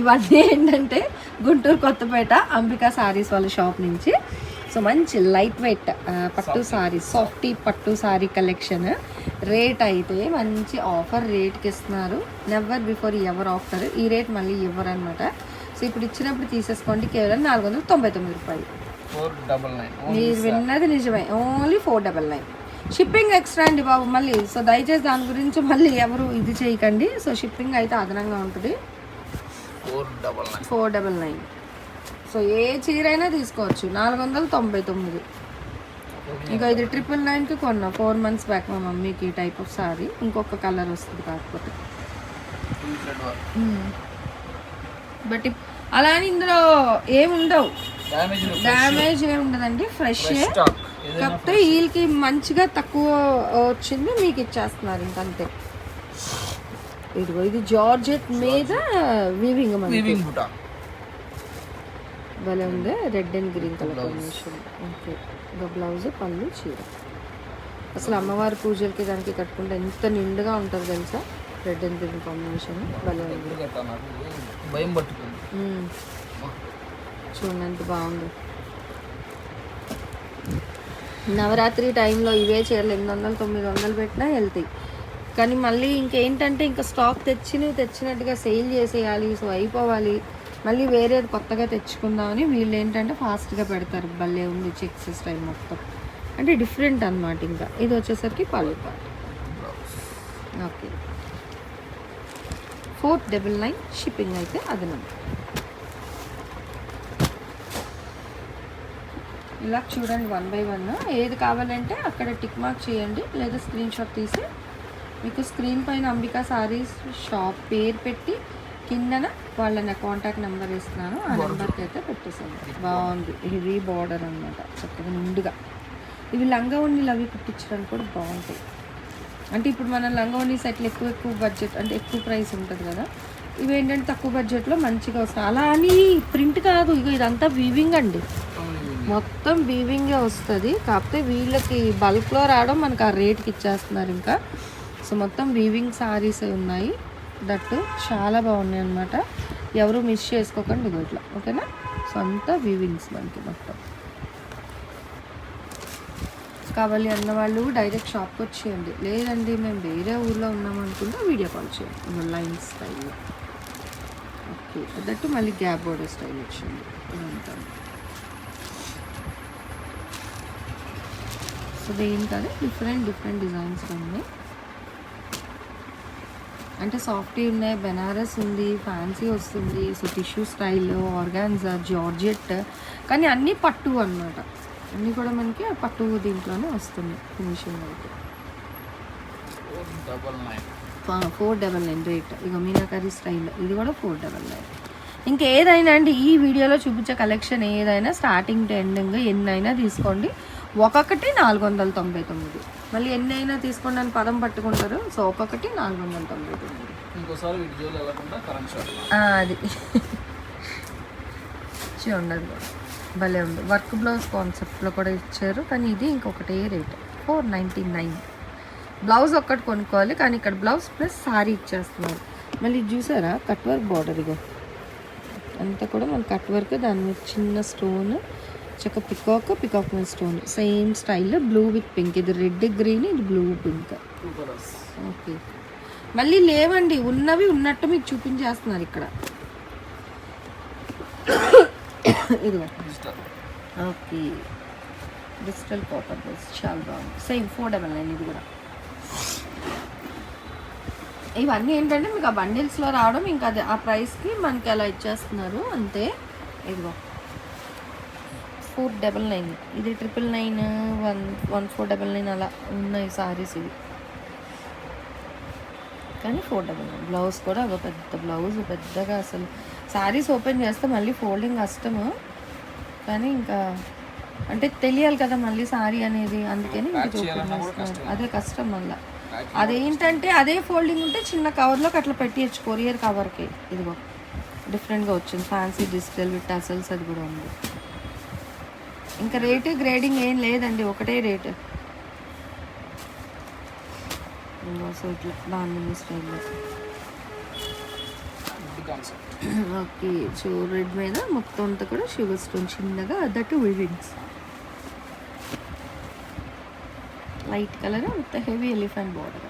ఇవన్నీ ఏంటంటే గుంటూరు కొత్తపేట అంబికా సారీస్ వాళ్ళ షాప్ నుంచి. సో మంచి లైట్ వెయిట్ పట్టు సారీ సాఫ్టీ పట్టు సారీ కలెక్షన్ రేట్ అయితే మంచి ఆఫర్ రేట్కి ఇస్తున్నారు. నెవర్ బిఫోర్ ఎవర్ ఆఫర్ ఈ రేట్ మళ్ళీ ఇవ్వరు అనమాట సో ఇప్పుడు ఇచ్చినప్పుడు తీసేసుకోండి కేవలం నాలుగు వందల తొంభై తొమ్మిది రూపాయలు. మీరు విన్నది నిజమే only four double nine shipping extra అండి బాబు మళ్ళీ. సో దయచేసి దాని గురించి మళ్ళీ ఎవరు ఇది చేయకండి. సో షిప్పింగ్ అయితే అదనంగా ఉంటుంది. Four double nine. Four double nine. So ఏ చీర అయినా తీసుకోవచ్చు. నాలుగు వందల తొంభై తొమ్మిది. ఇంకా ఇది ట్రిపుల్ నైన్కి కొన్నా. ఫోర్ మంత్స్ బ్యాక్ మా మమ్మీకి ఈ టైప్ ఆఫ్ సారీ. ఇంకొక కలర్ వస్తుంది కాకపోతే. బట్ అలా అని ఇందులో ఏముండవు. డ్యామేజ్ డ్యామేజ్ ఏమి ఉండదండి ఫ్రెష్ కాకపోతే వీళ్ళకి మంచిగా తక్కువ వచ్చింది. మీకు ఇచ్చేస్తున్నారు ఇంకంతే. ఇదిగో ఇది జార్జెట్ మీద వీవింగ్ వీవింగ్ బుటా. భలే ఉంది red and green colour combination okay. ఇక బ్లౌజ్ పళ్ళు చీర. అసలు అమ్మవారి పూజలకి దానికి కట్టుకుంటే ఎంత నిండుగా ఉంటుంది తెలుసా? రెడ్ అండ్ గ్రీన్ కాంబినేషన్ భలే ఉంది. భయం పట్టుకుంది. చూడండి ఎంత బాగుంది. నవరాత్రి టైంలో ఇవే చీరలు ఎనిమిది వందలు తొమ్మిది వందలు పెట్టినా వెళ్తాయి కానీ మళ్ళీ ఇంకేంటంటే ఇంకా స్టాక్ తెచ్చినవి తెచ్చినట్టుగా సేల్ చేసేయాలి సో అయిపోవాలి. మళ్ళీ వేరేది కొత్తగా తెచ్చుకుందామని వీళ్ళు ఏంటంటే ఫాస్ట్గా పెడతారు. భలే ఉంది చెక్స్ స్టైల్ మొత్తం. అంటే డిఫరెంట్ అనమాట ఇంకా. ఇది వచ్చేసరికి పళ్ళు okay four double nine shipping అయితే అదనం ఇలా చూడండి వన్ బై వన్ ఏది కావాలంటే అక్కడ టిక్ మార్క్ చేయండి లేదా స్క్రీన్ షాట్ తీసి మీకు స్క్రీన్ పైన అంబికా సారీస్ షాప్ పేరు పెట్టి కిందన వాళ్ళ నా కాంటాక్ట్ నెంబర్ ఇస్తున్నాను ఆ నెంబర్కి అయితే పెట్టేసాను బాగుంది. హెవీ బార్డర్ అనమాట చక్కగా నిండుగా. ఇవి లంగా ఉన్నీలు అవి కుట్టించడానికి కూడా బాగుంటాయి. అంటే ఇప్పుడు మన లంగా ఉన్నీ సెట్లు ఎక్కువ ఎక్కువ బడ్జెట్ అంటే ఎక్కువ ప్రైస్ ఉంటుంది కదా. ఇవి ఏంటంటే తక్కువ బడ్జెట్లో మంచిగా వస్తాయి. అలా అని ప్రింట్ కాదు. ఇక ఇదంతా వీవింగ్ అండి. మొత్తం వీవింగే వస్తుంది. కాకపోతే వీళ్ళకి బల్క్లో రావడం మనకు ఆ రేట్కి ఇచ్చేస్తున్నారు ఇంకా. సో మొత్తం వీవింగ్ సారీస్ ఉన్నాయి. దట్టు చాలా బాగున్నాయి అనమాట ఎవరు మిస్ చేసుకోకండి ఇగో ఇట్లా ఓకేనా? సో అంతా వీవింగ్స్ మనకి మొత్తం. కావాలి అన్న వాళ్ళు డైరెక్ట్ షాప్కి వచ్చేయండి. లేదండి మేము వేరే ఊర్లో ఉన్నాం అనుకుంటే వీడియో కాల్ చేయండి. లైన్ స్టైల్లో ఓకే దట్టు మళ్ళీ గ్యాప్ బోర్డర్ స్టైల్ వచ్చింది. ఇదంతా. సో దేనికి డిఫరెంట్ డిఫరెంట్ డిజైన్స్ ఉన్నాయి. అంటే సాఫ్టీ ఉన్నాయి. బెనారస్ ఉంది ఫ్యాన్సీ వస్తుంది. So tissue style organza georgette కానీ అన్నీ పట్టు అన్నమాట. అన్నీ కూడా మనకి పట్టు దీంట్లోనే వస్తుంది ఫినిషింగ్ అయితే ఫోర్ డబల్ నైన్ రేట్ ఇక మీనాకరీ స్టైల్ ఇది కూడా ఫోర్ డబల్ నైన్ ఇంకేదైనా అండి ఈ వీడియోలో చూపించే కలెక్షన్ ఏదైనా స్టార్టింగ్ టు ఎండింగ్ ఎన్నైనా తీసుకోండి. ఒక్కొక్కటి నాలుగు వందల తొంభై తొమ్మిది. మళ్ళీ ఎన్ని అయినా తీసుకోండి అని పదం పట్టుకుంటారు. సో ఒక్కొక్కటి నాలుగు వందల తొంభై తొమ్మిది ఇంకోసారి అది. కూడా భలే ఉంది. వర్క్ బ్లౌజ్ కాన్సెప్ట్లో కూడా ఇచ్చారు కానీ ఇది ఇంకొకటే rate. Four ninety nine. Blouse ఒక్కటి కొనుక్కోవాలి కానీ ఇక్కడ బ్లౌజ్ ప్లస్ సారీ ఇచ్చేస్తున్నారు. మళ్ళీ చూసారా? కట్ వర్క్ బార్డర్ ఇగో. అంతా కూడా మన కట్ వర్క్ దాని మీద చిన్న స్టోన్ చక్క పికాక్ పికాక్ మీద stone same style blue with pink ఇది రెడ్ గ్రీన్ ఇది బ్లూ పింక్ ఓకే మళ్ళీ లేవండి. ఉన్నవి ఉన్నట్టు మీకు చూపించేస్తున్నారు ఇక్కడ. ఇదిగో. Digital okay digital copper base చాలా బాగుంది. సేమ్ ఫోర్ డబల్ నైన్ ఇది కూడా. ఇవన్నీ ఏంటంటే మీకు ఆ బండిల్స్లో రావడం ఇంకా అది ఆ ప్రైస్కి మనకి అలా ఇచ్చేస్తున్నారు. అంతే. ఇదిగో. ఫోర్ డబల్ నైన్ ఇది triple nine one one four double nine అలా ఉన్నాయి సారీస్ ఇవి. కానీ ఫోర్ డబల్ నైన్ బ్లౌజ్ కూడా ఒక పెద్ద బ్లౌజ్ పెద్దగా అసలు. శారీస్ ఓపెన్ చేస్తే మళ్ళీ ఫోల్డింగ్ కష్టము. కానీ ఇంకా అంటే తెలియాలి కదా మళ్ళీ సారీ అనేది. అందుకని. అదే కష్టం మళ్ళీ. అదేంటంటే అదే ఫోల్డింగ్ ఉంటే చిన్న కవర్లోకి అట్లా పెట్టియచ్చు. కొరియర్ కవర్కి ఇదిగో డిఫరెంట్గా వచ్చింది. ఫ్యాన్సీ డిజిటల్ విత్ అసల్స్ అది కూడా ఉంది. ఇంకా రేటు గ్రేడింగ్ ఏం లేదండి ఒకటే రేటు. సో ఇట్లా బాగుంది స్టైల్లో ఓకే సో రెడ్ మీద మొత్తం అంతా కూడా షుగర్ స్టోన్ చిన్నగా that weavings light colour with heavy elephant border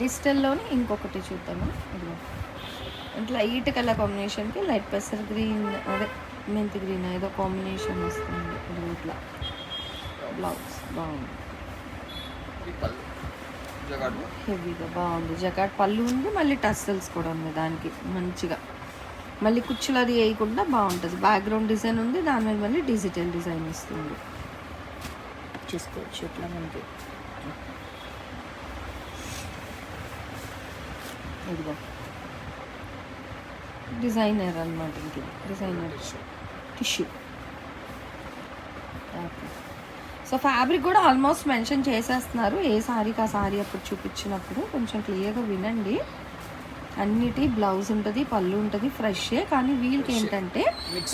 డిజిటల్లోనే ఇంకొకటి చూద్దాము? అంటే లైట్ కలర్ కాంబినేషన్కి లైట్ పెసర్ గ్రీన్ అదే. మెంతి గ్రీన్ ఏదో కాంబినేషన్ వస్తుంది ఇట్లా బ్లౌజ్ బాగుంది హెవీగా బాగుంది జకాట్ పళ్ళు ఉంది మళ్ళీ టస్సల్స్ కూడా ఉంది దానికి మంచిగా మళ్ళీ కుచ్చులు అది వేయకుండా బాగుంటుంది బ్యాక్గ్రౌండ్ డిజైన్ ఉంది దాని మీద మళ్ళీ డిజిటల్ డిజైన్ వస్తుంది చూసుకోవచ్చు ఇట్లా మనకి ఇదిగో డిజైనర్ అనమాట ఇంక డిజైనర్ టిష్యూ. సో ఫ్యాబ్రిక్ కూడా ఆల్మోస్ట్ మెన్షన్ చేసేస్తున్నారు. ఏ సారీకి ఆ సారీ అప్పుడు చూపించినప్పుడు కొంచెం క్లియర్గా వినండి. అన్నిటి బ్లౌజ్ ఉంటుంది పళ్ళు ఉంటుంది ఫ్రెషే కానీ వీళ్ళకి ఏంటంటే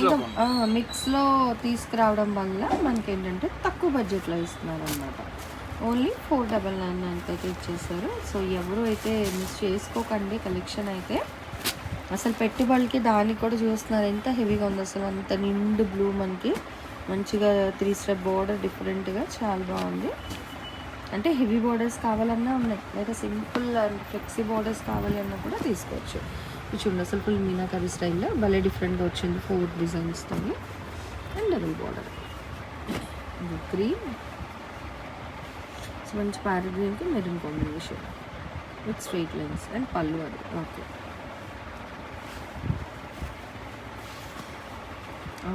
ఇంకా మిక్స్లో తీసుకురావడం వల్ల మనకి ఏంటంటే తక్కువ బడ్జెట్లో ఇస్తున్నారు అనమాట ఓన్లీ ఫోర్ డబల్ నైన్ నైన్కి అయితే ఇచ్చేసారు సో ఎవరు అయితే మిస్ చేసుకోకండి కలెక్షన్ అయితే అసలు పెట్టుబడికి దానికి కూడా చూస్తున్నారు. ఎంత హెవీగా ఉంది అసలు. అంత నిండు బ్లూ మనకి. మంచిగా త్రీ స్టెప్ బోర్డర్ డిఫరెంట్గా చాలా బాగుంది. అంటే హెవీ బోర్డర్స్ కావాలన్నా ఉన్నాయి. లేదా సింపుల్ అండ్ ఫ్లెక్సీ బోర్డర్స్ కావాలి అన్నా కూడా తీసుకోవచ్చు. చూడండి అసలు ఫుల్ మీనాకరీ స్టైల్లో భలే డిఫరెంట్గా వచ్చింది. ఫోర్ డిజైన్స్తో అండ్ డబుల్ బోర్డర్ గ్రీన్ మంచి ప్యారెట్ గ్రీన్కి maroon combination with straight lines and పళ్ళు అది ఓకే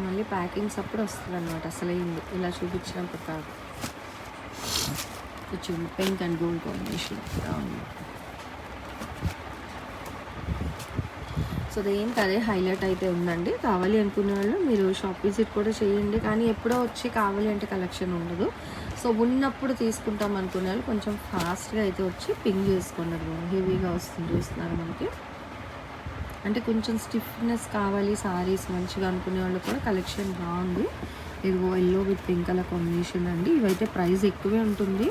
మళ్ళీ ప్యాకింగ్స్ అప్పుడు వస్తుంది అనమాట అసలు ఇలా చూపించినప్పుడు కాదు. కొంచెం pink and gold combination so దేనికి అదే హైలైట్ అయితే ఉందండి. కావాలి అనుకునే వాళ్ళు మీరు షాప్ విజిట్ కూడా చేయండి. కానీ ఎప్పుడో వచ్చి కావాలి అంటే కలెక్షన్ ఉండదు. సో ఉన్నప్పుడు తీసుకుంటాం అనుకునే వాళ్ళు కొంచెం ఫాస్ట్గా అయితే వచ్చి పింక్ చేసుకోండి. హెవీగా వస్తుంది చూస్తున్నారు మనకి? అంటే కొంచెం స్టిఫ్నెస్ కావాలి సారీస్ మంచిగా అనుకునే వాళ్ళు కూడా కలెక్షన్ బాగుంది. ఇదిగో yellow with pink colour combination అండి. ఇవైతే ప్రైస్ ఎక్కువే ఉంటుంది.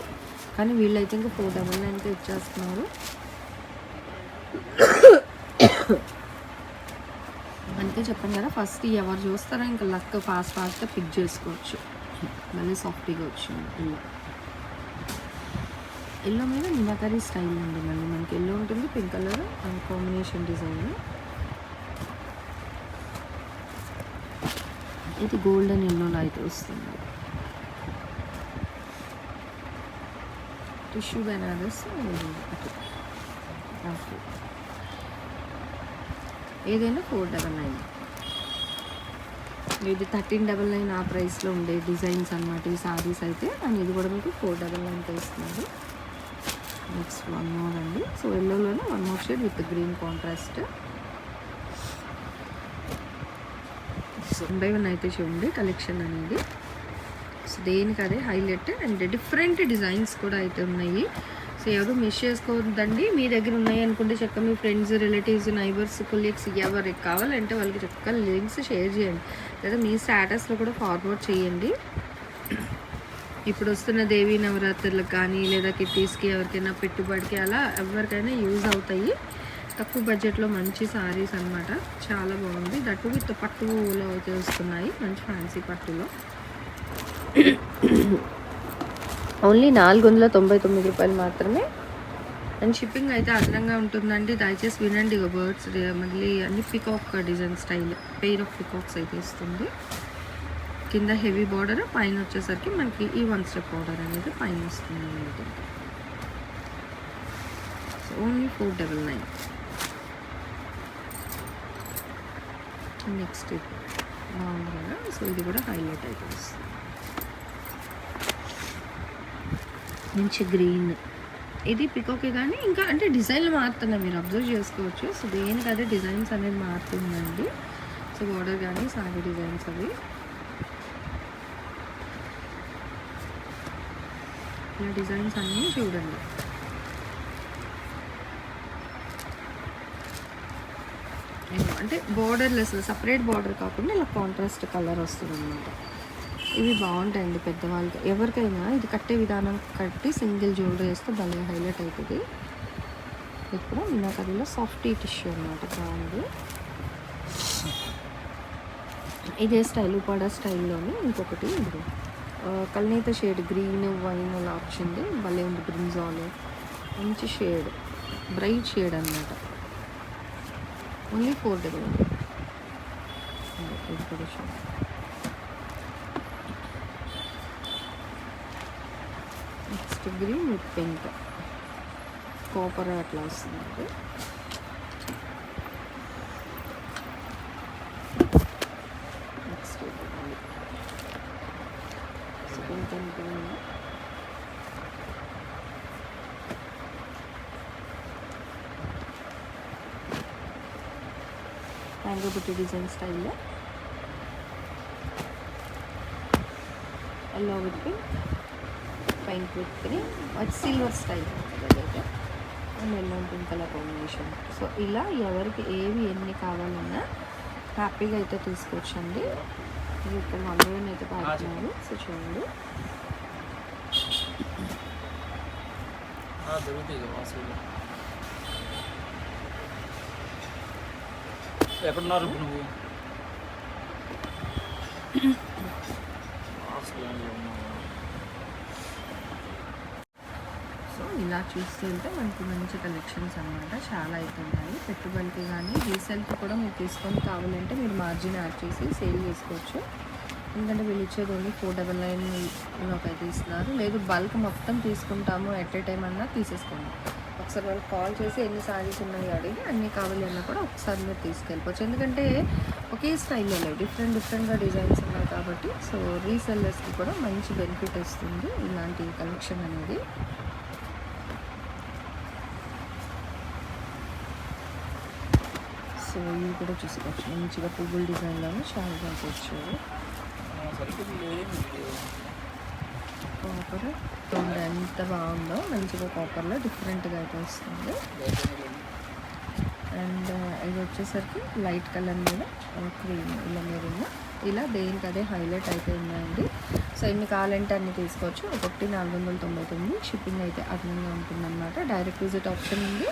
కానీ వీళ్ళైతే ఇంకా ఫోర్ డబల్ నైన్కి ఇచ్చేస్తున్నారు. అందుకే చెప్పాను కదా ఫస్ట్ ఎవరు చూస్తారో ఇంకా లక్ ఫాస్ట్ ఫాస్ట్గా పిక్ చేసుకోవచ్చు. మళ్ళీ సాఫ్ట్గా వచ్చింది. ఎల్లో ఎల్లో మీద నిమ్మకరీ స్టైల్ అండి మళ్ళీ మనకి. ఎల్లో ఉంటుంది pink colour and combination design ఇది గోల్డెన్ ఎల్లో అయితే వస్తుంది. Tissue Banaras okay. ఏదైనా ఫోర్ డబల్ నైన్. ఇది థర్టీన్ డబల్ నైన్ ఆ ప్రైస్లో ఉండే డిజైన్స్ అన్నమాట ఈ సారీస్ అయితే. అండ్ ఇది కూడా మీకు ఫోర్ డబల్ నైన్ ఇస్తున్నారు నెక్స్ట్ వన్ మోర్ అండి. So ఎల్లోలోనే one more shade with green contrast. One by one అయితే చూడండి కలెక్షన్ అనేది. సో దేనికి అదే హైలైట్ అండ్ డిఫరెంట్ డిజైన్స్ కూడా అయితే ఉన్నాయి. సో ఎవరు మిస్ చేసుకోవద్దండి. మీ దగ్గర ఉన్నాయి అనుకుంటే చక్క మీ ఫ్రెండ్స్ రిలేటివ్స్ నైబర్స్ కొలీగ్స్ ఎవరికి కావాలంటే వాళ్ళకి చక్కగా లింక్స్ షేర్ చేయండి. లేదా మీ స్టేటస్లో కూడా ఫార్వర్డ్ చేయండి. ఇప్పుడు వస్తున్న దేవీ నవరాత్రులకు కానీ లేదా కిట్టీస్కి ఎవరికైనా పెట్టుబడికి అలా ఎవరికైనా యూజ్ అవుతాయి. తక్కువ బడ్జెట్లో మంచి సారీస్ అన్నమాట. చాలా బాగుంది. దట్టు విత్ పట్టులో అయితే వస్తున్నాయి. మంచి ఫ్యాన్సీ పట్టులో. ఓన్లీ నాలుగు వందల తొంభై తొమ్మిది రూపాయలు మాత్రమే. అండ్ షిప్పింగ్ అయితే అదనంగా ఉంటుందండి. దయచేసి వినండి ఇక బర్డ్స్ మళ్ళీ అన్ని peacock design style pair of peacocks అయితే ఇస్తుంది. కింద హెవీ బార్డర్ పైన వచ్చేసరికి మనకి ఈ వన్ స్టెప్ బార్డర్ అనేది పైన వస్తుంది. అనమాట only four double nine next బాగుంది కదా సో ఇది కూడా హైలైట్ అయితే వస్తుంది. మంచి గ్రీన్ ఇది పికోకే కానీ ఇంకా అంటే డిజైన్లు మారుతున్నాయి. మీరు అబ్జర్వ్ చేసుకోవచ్చు. సో దేనికి అదే డిజైన్స్ అనేది మారుతుందండి. సో బార్డర్ కానీ సారీ డిజైన్స్ అవి. ఇలా డిజైన్స్ అన్నీ చూడండి ఏమో అంటే బార్డర్లెస్ సపరేట్ బార్డర్ కాకుండా ఇలా కాంట్రాస్ట్ కలర్ వస్తుంది అనమాట ఇవి బాగుంటాయండి పెద్దవాళ్ళకి. ఎవరికైనా ఇది కట్టే విధానం కట్టి సింగిల్ జ్యువెలరీ వేస్తే భలే హైలైట్ అవుతుంది. ఇప్పుడు కూడా మీనాకరీలో సాఫ్టీ టిష్యూ అనమాట బాగుంది. ఇదే స్టైల్ ఉపాడా స్టైల్లోనే ఇంకొకటి ఇది. కల్నేత షేడ్ గ్రీన్ వైన్ అలా వచ్చింది భలే ఉంది బ్రింజాల్ మంచి షేడ్ బ్రైట్ షేడ్ అనమాట ఓన్లీ ఫోర్ డబల్ ఇది కూడా చూడండి next green with pink copper అట్లా వస్తుంది next pink and green mango బుట్టి డిజైన్ స్టైల్లో. Yellow with pink pink with green అది సిల్వర్ స్టైల్ అదైతే and yellow pink colour combination so ఇలా ఎవరికి ఏవి ఎన్ని కావాలన్నా హ్యాపీగా అయితే తీసుకోవచ్చండి. ఇది ఇక్కడ మందులోనే అయితే పాడుతున్నారు. సో చూడండి. దొరుకుతాయి కదా వాసులు ఎక్కడున్నారు ఇప్పుడు నువ్వు? సో ఇలా చూస్తుంటే వెళ్తే మనకి మంచి కలెక్షన్స్ అనమాట చాలా అవుతున్నాయి పెట్టుబడికి కానీ రీసెల్ఫ్ కూడా మీరు తీసుకొని కావాలంటే మీరు మార్జిన్ యాడ్ చేసి సేల్ చేసుకోవచ్చు. ఎందుకంటే వీళ్ళు ఇచ్చేది ఓన్లీ ఫోర్ డబల్ నైన్లోకి అయితే ఇస్తున్నారు లేదు బల్క్ మొత్తం తీసుకుంటాము ఎట్ ఏ టైం అన్నా తీసేసుకోండి. ఒకసారి వాళ్ళు కాల్ చేసి ఎన్ని సారీస్ ఉన్నాయి అడిగి అన్ని కావాలి అన్నా కూడా ఒకసారి మీరు తీసుకెళ్ళిపోవచ్చు. ఎందుకంటే ఒకే స్టైల్లో లేవు. డిఫరెంట్ డిఫరెంట్గా డిజైన్స్ ఉన్నాయి కాబట్టి సో రీసెల్లర్స్కి కూడా మంచి బెనిఫిట్ వస్తుంది ఇలాంటి కలెక్షన్ అనేది. సో ఇవి కూడా చూసుకోవచ్చు. మంచిగా పువ్వుల డిజైన్లోనే చాలా బాగా వచ్చారు కాపర్ చూడండి ఎంత బాగుందో మంచిగా కాపర్లో డిఫరెంట్గా అయితే వస్తుంది. అండ్ uh, ఇది వచ్చేసరికి లైట్ కలర్ మీద క్రీమ్ ఇలా మెరూన్ ఇలా దేనికి అదే హైలైట్ అయితే ఉన్నాయండి సో ఎన్ని కావాలంటే అన్ని తీసుకోవచ్చు. ఒకటి నాలుగు వందల తొంభై తొమ్మిది షిప్పింగ్ అయితే అదనంగా ఉంటుందన్నమాట. డైరెక్ట్ విజిట్ ఆప్షన్ ఉంది.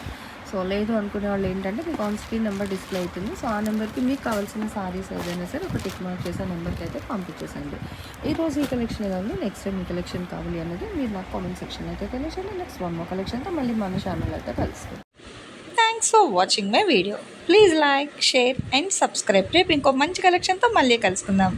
సో లేదు అనుకునే వాళ్ళు ఏంటంటే మీకు ఆన్ స్క్రీన్ నెంబర్ డిస్ప్లే అవుతుంది. సో ఆ నెంబర్కి మీకు కావాల్సిన సారీస్ ఏదైనా సరే ఒక టిక్ మార్క్ చేసే నెంబర్కి అయితే పంపించేసండి ఈరోజు ఈ కలెక్షన్ ఏదో నెక్స్ట్ టైం ఈ కలెక్షన్ కావాలి అనేది మీరు నాకు కామెంట్ సెక్షన్ అయితే తెలియజేయండి. నెక్స్ట్ వన్ మో కలెక్షన్తో మళ్ళీ మన ఛానల్ అయితే కలుస్తుంది thanks for watching my video please like share and subscribe రేపు ఇంకో మంచి కలెక్షన్తో మళ్ళీ కలుసుకుందాం.